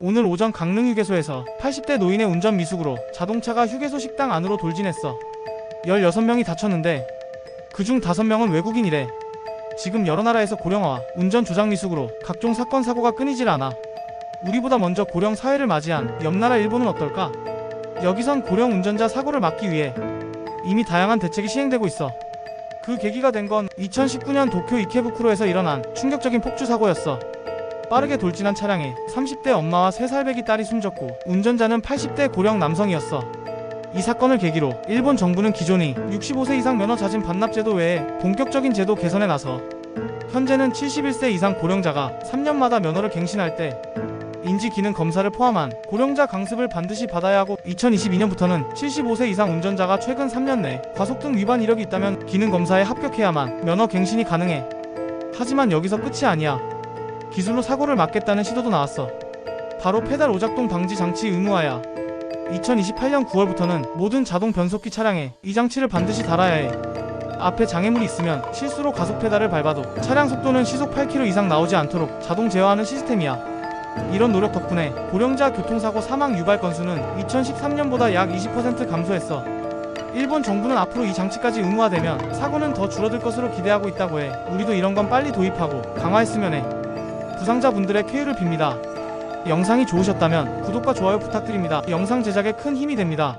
오늘 오전 강릉 휴게소에서 80대 노인의 운전 미숙으로 자동차가 휴게소 식당 안으로 돌진했어. 16명이 다쳤는데 그중 5명은 외국인이래. 지금 여러 나라에서 고령화와 운전 조작 미숙으로 각종 사건 사고가 끊이질 않아. 우리보다 먼저 고령 사회를 맞이한 옆 나라 일본은 어떨까? 여기선 고령 운전자 사고를 막기 위해 이미 다양한 대책이 시행되고 있어. 그 계기가 된 건 2019년 도쿄 이케부쿠로에서 일어난 충격적인 폭주 사고였어. 빠르게 돌진한 차량에 30대 엄마와 3살 배기 딸이 숨졌고 운전자는 80대 고령 남성이었어. 이 사건을 계기로 일본 정부는 기존이 65세 이상 면허 자진 반납 제도 외에 본격적인 제도 개선에 나서 현재는 71세 이상 고령자가 3년마다 면허를 갱신할 때 인지 기능 검사를 포함한 고령자 강습을 반드시 받아야 하고 2022년부터는 75세 이상 운전자가 최근 3년 내 과속 등 위반 이력이 있다면 기능 검사에 합격해야만 면허 갱신이 가능해. 하지만 여기서 끝이 아니야. 기술로 사고를 막겠다는 시도도 나왔어. 바로 페달 오작동 방지 장치 의무화야. 2028년 9월부터는 모든 자동 변속기 차량에 이 장치를 반드시 달아야 해. 앞에 장애물이 있으면 실수로 가속 페달을 밟아도 차량 속도는 시속 8km 이상 나오지 않도록 자동 제어하는 시스템이야. 이런 노력 덕분에 고령자 교통사고 사망 유발 건수는 2013년보다 약 20% 감소했어. 일본 정부는 앞으로 이 장치까지 의무화되면 사고는 더 줄어들 것으로 기대하고 있다고 해. 우리도 이런 건 빨리 도입하고 강화했으면 해. 부상자분들의 쾌유를 빕니다. 영상이 좋으셨다면 구독과 좋아요 부탁드립니다. 영상 제작에 큰 힘이 됩니다.